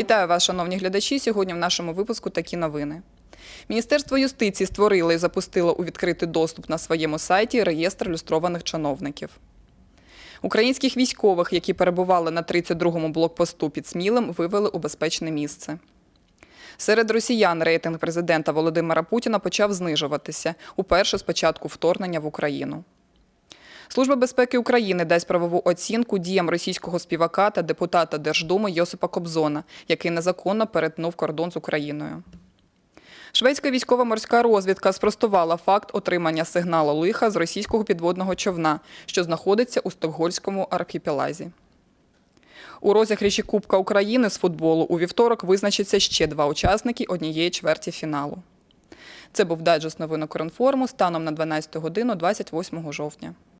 Вітаю вас, шановні глядачі. Сьогодні в нашому випуску такі новини. Міністерство юстиції створило і запустило у відкритий доступ на своєму сайті реєстр люстрованих чиновників. Українських військових, які перебували на 32-му блокпосту під Смілем, вивели у безпечне місце. Серед росіян рейтинг президента Володимира Путіна почав знижуватися уперше з початку вторгнення в Україну. Служба безпеки України дасть правову оцінку діям російського співака та депутата Держдуми Йосипа Кобзона, який незаконно перетнув кордон з Україною. Шведська військова морська розвідка спростувала факт отримання сигналу лиха з російського підводного човна, що знаходиться у Стокгольському архіпелазі. У розігріші Кубка України з футболу у вівторок визначаться ще два учасники однієї чверті фіналу. Це був дайджест новин Укрінформу станом на 12 годину 28 жовтня.